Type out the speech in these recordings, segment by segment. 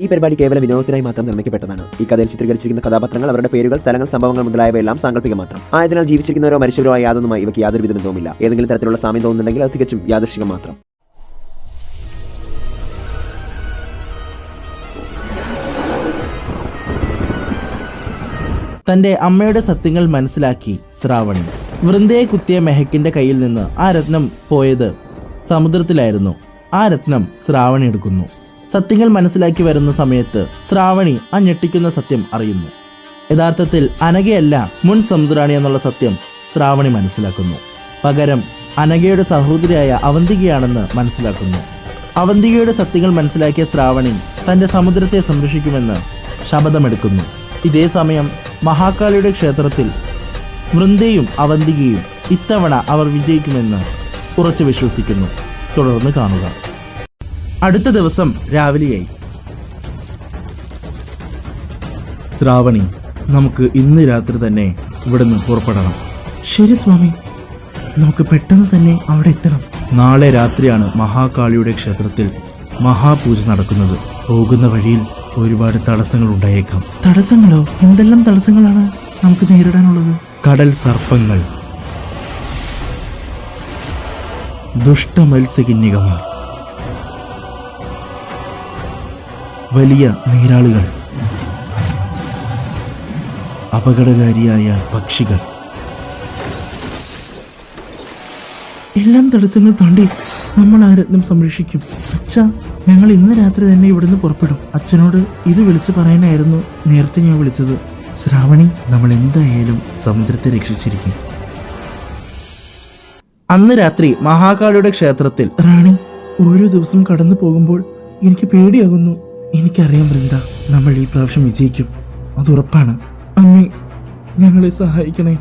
ഈ പരിപാടി കേവലം വിനോദത്തിനായി മാത്രം നിർമ്മിക്കപ്പെട്ടതാണ്. ഈ കഥയിൽ ചിത്രീകരിച്ചിരിക്കുന്ന കഥാപാത്രങ്ങൾ അവരുടെ പേരുകൾ സ്ഥലങ്ങൾ സംഭവങ്ങൾ മുതലായവയെല്ലാം സാങ്കല്പിക മാത്രം. ആയതിനാൽ ജീവിച്ചിരിക്കുന്നവരോ മരിച്ചവരോ യാതൊന്നുമായി ഇവയ്ക്ക് യാതൊരു വിധ ഏതെങ്കിലും തരത്തിലുള്ള സാമ്യം തോന്നുന്നുണ്ടെങ്കിൽ അത് തികച്ചും യാദൃശികം മാത്രം. തന്റെ അമ്മയുടെ സത്യങ്ങൾ മനസ്സിലാക്കി ശ്രാവണി വൃന്ദയെ കുത്തിയ മെഹക്കിന്റെ കയ്യിൽ നിന്ന് ആ രത്നം പോയത് സമുദ്രത്തിലായിരുന്നു. ആ രത്നം ശ്രാവണി എടുക്കുന്നു. സത്യങ്ങൾ മനസ്സിലാക്കി വരുന്ന സമയത്ത് ശ്രാവണി ആ ഞെട്ടിക്കുന്ന സത്യം അറിയുന്നു. യഥാർത്ഥത്തിൽ അനഘയല്ല മുൻ സമുദ്രാണി എന്നുള്ള സത്യം ശ്രാവണി മനസ്സിലാക്കുന്നു. പകരം അനഘയുടെ സഹോദരിയായ അവന്തികയാണെന്ന് മനസ്സിലാക്കുന്നു. അവന്തികയുടെ സത്യങ്ങൾ മനസ്സിലാക്കിയ ശ്രാവണി തന്റെ സമുദ്രത്തെ സംരക്ഷിക്കുമെന്ന് ശപഥമെടുക്കുന്നു. ഇതേ സമയം മഹാകാളിയുടെ ക്ഷേത്രത്തിൽ വൃന്ദയും അവന്തികയും ഇത്തവണ അവർ വിജയിക്കുമെന്ന് ഉറച്ചു വിശ്വസിക്കുന്നു. തുടർന്ന് കാണുക. അടുത്ത ദിവസം രാവിലെയായി. ശ്രാവണി നമുക്ക് ഇന്ന് രാത്രി തന്നെ ഇവിടുന്ന് പുറപ്പെടണം. ശരി സ്വാമി. നമുക്ക് പെട്ടെന്ന് തന്നെ അവിടെ എത്തണം. നാളെ രാത്രിയാണ് മഹാകാളിയുടെ ക്ഷേത്രത്തിൽ മഹാപൂജ നടക്കുന്നത്. പോകുന്ന വഴിയിൽ ഒരുപാട് തടസ്സങ്ങൾ ഉണ്ടായേക്കാം. തടസ്സങ്ങളോ? എന്തെല്ലാം തടസ്സങ്ങളാണ് നമുക്ക് നേരിടാനുള്ളത്? കടൽ സർപ്പങ്ങൾ. ദുഷ്ട വലിയ നീരാളികൾ. അപകടകാരിയായ പക്ഷികൾ. എല്ലാം തടസ്സങ്ങൾ താണ്ടി നമ്മൾ ആ രത്നം സംരക്ഷിക്കും. അച്ഛ ഞങ്ങൾ ഇന്ന് രാത്രി തന്നെ ഇവിടുന്ന് പുറപ്പെടും. അച്ഛനോട് ഇത് വിളിച്ചു പറയാനായിരുന്നു നേരത്തെ ഞാൻ വിളിച്ചത്. ശ്രാവണി നമ്മൾ എന്തായാലും സമുദ്രത്തെ രക്ഷിച്ചിരിക്കും. അന്ന് രാത്രി മഹാകാളിയുടെ ക്ഷേത്രത്തിൽ റാണി ഓരോ ദിവസം കടന്നു പോകുമ്പോൾ എനിക്ക് പേടിയാകുന്നു. എനിക്കറിയാം വൃന്ദ നമ്മൾ ഈ പ്രാവശ്യം വിജയിക്കും. അത് ഉറപ്പാണ്. അമ്മി ഞങ്ങളെ സഹായിക്കണേ.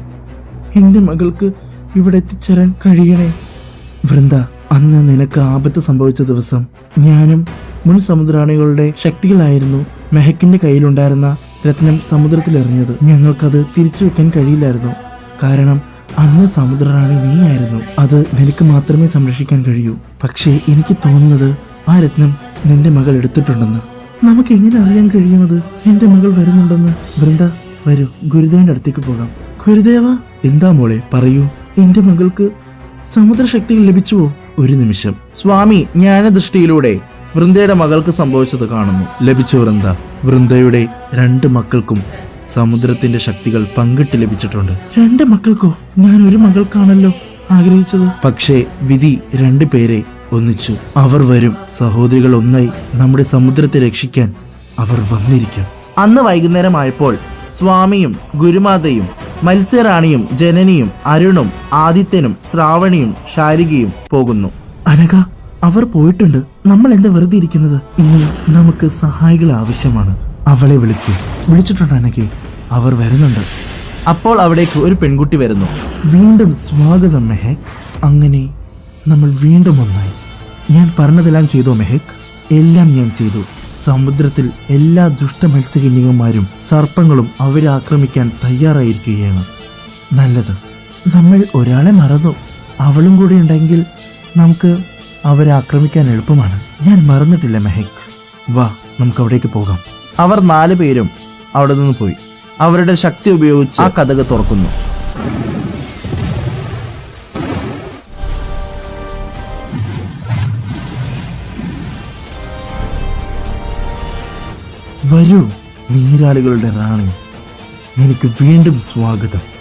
എന്റെ മകൾക്ക് ഇവിടെ എത്തിച്ചേരാൻ കഴിയണേ. വൃന്ദ അന്ന് നിനക്ക് ആപത്ത് സംഭവിച്ച ദിവസം ഞാനും മുൻ സമുദ്രാണികളുടെ ശക്തികളായിരുന്നു മെഹക്കിന്റെ കയ്യിലുണ്ടായിരുന്ന രത്നം സമുദ്രത്തിലെറിഞ്ഞത്. ഞങ്ങൾക്കത് തിരിച്ചു വെക്കാൻ കഴിയില്ലായിരുന്നു. കാരണം അന്ന് സമുദ്രറാണി നീയായിരുന്നു. അത് നിനക്ക് മാത്രമേ സംരക്ഷിക്കാൻ കഴിയൂ. പക്ഷേ എനിക്ക് തോന്നുന്നത് ആ രത്നം നിന്റെ മകൾ എടുത്തിട്ടുണ്ടെന്ന്. നമുക്ക് എങ്ങനെ അറിയാൻ കഴിയുന്നത്? എന്റെ മകൾ വരുന്നുണ്ടെന്ന്. വൃന്ദ വരൂ. ഗുരുദേവന്റെ അടുത്തേക്ക് പോകാം. ഗുരുദേവ എന്താ മോളെ? പറയൂ. എന്റെ മകൾക്ക് സമുദ്രശക്തികൾ ലഭിച്ചുവോ? ഒരു നിമിഷം. സ്വാമി ജ്ഞാനദൃഷ്ടിയിലൂടെ വൃന്ദയുടെ മകൾക്ക് സംഭവിച്ചത് കാണുന്നു. ലഭിച്ചു വൃന്ദ. വൃന്ദയുടെ രണ്ട് മക്കൾക്കും സമുദ്രത്തിന്റെ ശക്തികൾ പങ്കിട്ട് ലഭിച്ചിട്ടുണ്ട്. രണ്ട് മക്കൾക്കോ? ഞാൻ ഒരു മകൾക്കാണല്ലോ ആഗ്രഹിച്ചത്. പക്ഷേ വിധി രണ്ടു പേരെ ഒന്നിച്ചു. അവർ വരും. സഹോദരികൾ ഒന്നായി നമ്മുടെ സമുദ്രത്തെ രക്ഷിക്കാൻ അവർ വന്നിരിക്കും. അന്ന് വൈകുന്നേരമായപ്പോൾ സ്വാമിയും ഗുരുമാതയും മത്സ്യറാണിയും ജനനിയും അരുണും ആദിത്യനും ശ്രാവണിയും ശാരികയും പോകുന്നു. അനക അവർ പോയിട്ടുണ്ട്. നമ്മൾ എന്താ വെറുതെ ഇരിക്കുന്നത്? ഇനി നമുക്ക് സഹായികൾ ആവശ്യമാണ്. അവളെ വിളിക്കൂ. വിളിച്ചിട്ടുണ്ട് അനഘെ അവർ വരുന്നുണ്ട്. അപ്പോൾ അവിടേക്ക് ഒരു പെൺകുട്ടി വരുന്നു. വീണ്ടും സ്വാഗതം മെഹക് അങ്ങനെ നമ്മൾ വീണ്ടും ഒന്നായി. ഞാൻ പറഞ്ഞതെല്ലാം ചെയ്തോ മെഹക്? എല്ലാം ഞാൻ ചെയ്തു. സമുദ്രത്തിൽ എല്ലാ ദുഷ്ട മത്സ്യകന്യകന്മാരും സർപ്പങ്ങളും അവരെ ആക്രമിക്കാൻ തയ്യാറായിരിക്കുകയാണ്. നല്ലത്. നമ്മൾ ഒരാളെ മറന്നു. അവളും കൂടി ഉണ്ടെങ്കിൽ നമുക്ക് അവരെ ആക്രമിക്കാൻ എളുപ്പമാണ്. ഞാൻ മറന്നിട്ടില്ല മെഹക്. വാ നമുക്ക് അവിടേക്ക് പോകാം. അവർ നാല് പേരും അവിടെ നിന്ന് പോയി. അവരുടെ ശക്തി ഉപയോഗിച്ച് ആ കഥക് തുറക്കുന്നു. വരൂ നീരാളികളുടെ റാണി. എനിക്ക് വീണ്ടും സ്വാഗതം.